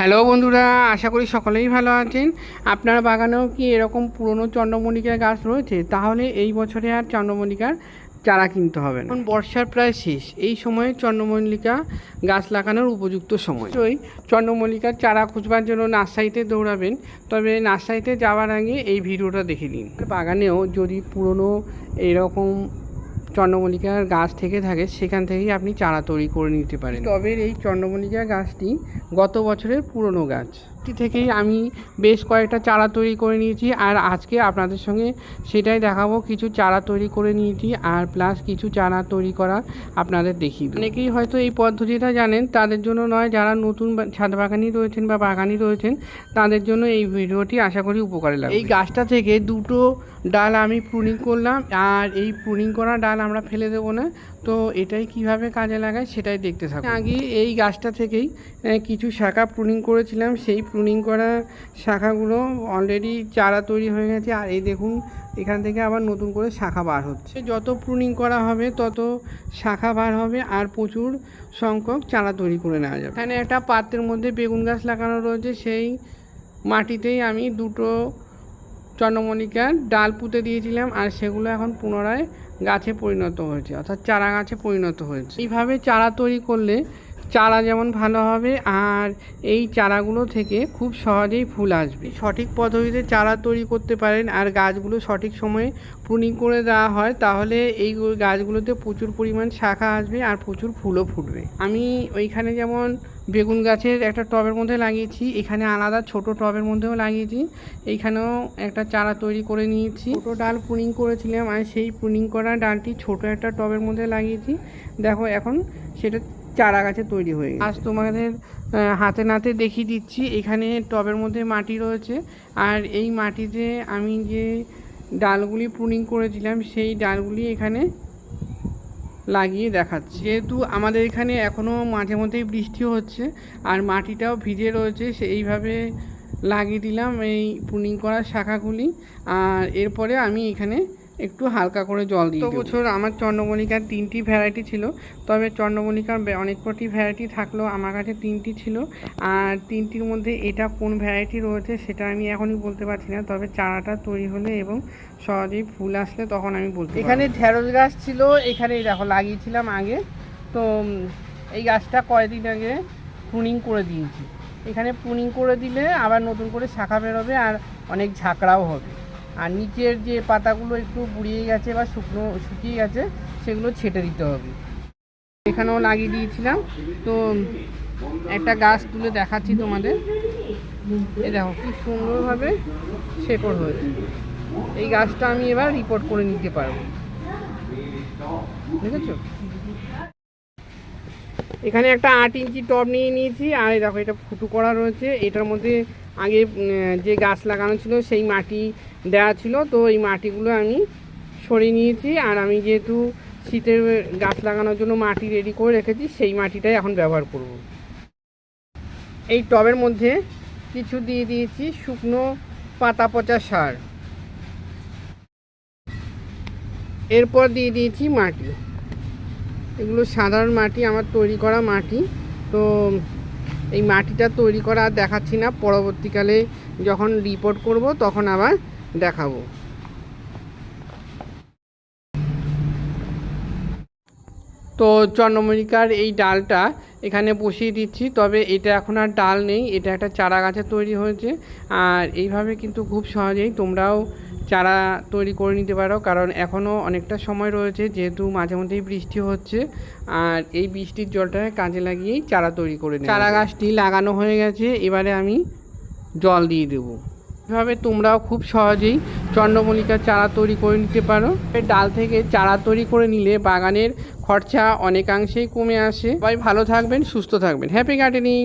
Hello বন্ধুরা, আশা করি সকলেই ভালো আছেন। আপনার বাগানেও কি এরকম পুরনো চন্দ্রমল্লিকার গাছ রয়েছে? তাহলে এই বছরে আর চন্দ্রমল্লিকার চারা কিনতে হবে না। এখন বর্ষার প্রায় শেষ। এই সময়ে চন্দ্রমল্লিকা গাছ লাগানোর উপযুক্ত সময়। ওই চন্দ্রমল্লিকার চারা খুঁজবার জন্য নার্সারিতে দৌড়াবেন। তবে নার্সারিতে যাওয়ার আগে এই ভিডিওটা দেখে নিন। বাগানেও যদি পুরনো এরকম চন্দ্রমল্লিকার গাছ থেকে থাকে, সেখান থেকেই আপনি চারা তৈরি করে নিতে পারেন। তবে এই চন্দ্রমল্লিকা গাছটি গত বছরের পুরনো গাছ। এটি থেকেই আমি বেশ কয়েকটা চারা তৈরি করে নিয়েছি আর আজকে আপনাদের সঙ্গে সেটাই দেখাবো। কিছু চারা তৈরি করে নিয়েছি আর প্লাস কিছু চারা তৈরি করা আপনাদের দেখি অনেকেই হয়তো এই পদ্ধতিটা জানেন, তাদের জন্য নয়, যারা নতুন ছাদ বাগানি রয়েছেন বা বাগানি রয়েছেন, তাদের জন্য এই ভিডিওটি আশা করি উপকারে লাগবে। এই গাছটা থেকে দুটো ডাল আমি প্রুনিং করলাম আর এই প্রুনিং করা ডাল আমরা ফেলে দেবো না। তো এটাই কীভাবে কাজে লাগায় সেটাই দেখতে থাকুন। আগে এই গাছটা থেকেই কিছু শাখা প্রুনিং করেছিলাম। সেই প্রুনিং করা শাখাগুলো অলরেডি চারা তৈরি হয়ে গেছে। আর এই দেখুন, এখান থেকে আবার নতুন করে শাখা বার হচ্ছে। যত প্রুনিং করা হবে, তত শাখা বার হবে আর প্রচুর সংখ্যক চারা তৈরি করে নেওয়া যাবে। এখানে একটা পাত্রের মধ্যে বেগুন গাছ লাগানো রয়েছে। সেই মাটিতেই আমি দুটো চন্দ্রমল্লিকার ডাল পুঁতে দিয়েছিলাম। আর সেগুলো এখন পুনরায় গাছে পরিণত হয়েছে, অর্থাৎ চারা গাছে পরিণত হয়েছে। এইভাবে চারা তৈরি করলে চারা যেমন ভালো হবে, আর এই চারাগুলো থেকে খুব সহজেই ফুল আসবে। সঠিক পদ্ধতিতে চারা তৈরি করতে পারেন, আর গাছগুলো সঠিক সময়ে প্রুনিং করে দেওয়া হয়, তাহলে এই গাছগুলোতে প্রচুর পরিমাণ শাখা আসবে, আর প্রচুর ফুলও ফুটবে। আমি ওইখানে যেমন বেগুন গাছের একটা টবের মধ্যে লাগিয়েছি, এখানে আলাদা ছোট টবের মধ্যেও লাগিয়েছি, এইখানেও একটা চারা তৈরি করে নিয়েছি। ছোটো ডাল পুনিং করেছিলাম আর সেই পুনিং করা ডালটি ছোট একটা টবের মধ্যে লাগিয়েছি। দেখো এখন সেটা চারা গাছে তৈরি হয়ে আজ তোমাদের হাতে নাতে দেখিয়ে দিচ্ছি, এখানে টবের মধ্যে মাটি রয়েছে। আর এই মাটিতে আমি যে ডালগুলি প্রুনিং করেছিলাম, সেই ডালগুলি এখানে লাগিয়ে দেখাচ্ছি। যেহেতু আমাদের এখানে এখনও মাঝে মধ্যেই বৃষ্টি হচ্ছে, আর মাটিটাও ভিজে রয়েছে সেইভাবে লাগিয়ে দিলাম এই পুনিং করার শাখাগুলি। আর এরপরে আমি এখানে একটু হালকা করে জল দিই বছর আমার চন্দ্রমল্লিকার তিনটি ভ্যারাইটি ছিল তবে চন্দ্রমল্লিকার অনেক কটি ভ্যারাইটি থাকলেও আমার কাছে তিনটি ছিল। আর তিনটির মধ্যে এটা কোন ভ্যারাইটি রয়েছে সেটা আমি এখনই বলতে পারছি না তবে চারাটা তৈরি হলে এবং সহজেই ফুল আসলে তখন আমি বলতে এখানে ঢেঁড়স গাছ ছিল এখানে দেখো লাগিয়েছিলাম আগে। তো এই গাছটা কয়েকদিন আগে প্রুনিং করে দিয়েছি। এখানে প্রুনিং করে দিলে আবার নতুন করে শাখা বেরোবে আর অনেক ঝাঁকড়াও হবে। আর নিচের যে পাতাগুলো একটু বুড়িয়ে গেছে বা শুকনো, শুকিয়ে গেছে, সেগুলো ছেটে দিতে হবে। এখানেও লাগিয়ে দিয়েছিলাম। তো একটা গাছ তুলে দেখাচ্ছি তোমাদের। এই দেখো খুব সুন্দরভাবে শেকড় হয়েছে। এই গাছটা আমি এবার রিপোর্ট করে নিতে পারব। দেখেছ? এখানে একটা আট ইঞ্চি টব নিয়ে নিয়েছি, আর দেখো এটা ফুটো করা রয়েছে। এটার মধ্যে আগে যে গাছ লাগানো ছিল সেই মাটি দেওয়া ছিল, তো এই মাটিগুলো আমি সরিয়ে নিয়েছি, আর আমি যেহেতু শীতের গাছ লাগানোর জন্য মাটি রেডি করে রেখেছি, সেই মাটিটাই এখন ব্যবহার করব। এই টবের মধ্যে কিছু দিয়ে দিয়েছি শুকনো পাতা পচা সার। এরপর দিয়ে দিয়েছি মাটি। এগুলো সাধারণ মাটি, আমার তৈরি করা মাটি। তো এই মাটিটা তৈরি করা আর দেখাচ্ছি না, পরবর্তীকালে যখন রিপোর্ট করব তখন আবার দেখাবো। তো চন্দ্রমল্লিকার এই ডালটা এখানে বসিয়ে দিচ্ছি, তবে এটা এখন আর ডাল নেই, এটা একটা চারা গাছে তৈরি হয়েছে। আর এইভাবে কিন্তু খুব সহজেই তোমরাও চারা তৈরি করে নিতে পারো, কারণ এখনও অনেকটা সময় রয়েছে যেহেতু মাঝে মধ্যেই বৃষ্টি হচ্ছে। আর এই বৃষ্টির জলটা কাজে লাগিয়েই চারা তৈরি করে চারা গাছটি লাগানো হয়ে গেছে, এবারে আমি জল দিয়ে দেবো। এভাবে তোমরাও খুব সহজেই চন্দ্রমল্লিকার চারা তৈরি করে নিতে পারো। ডাল থেকে চারা তৈরি করে নিলে বাগানের খরচা অনেকাংশেই কমে আসে। সবাই ভালো থাকবেন, সুস্থ থাকবেন। Happy gardening!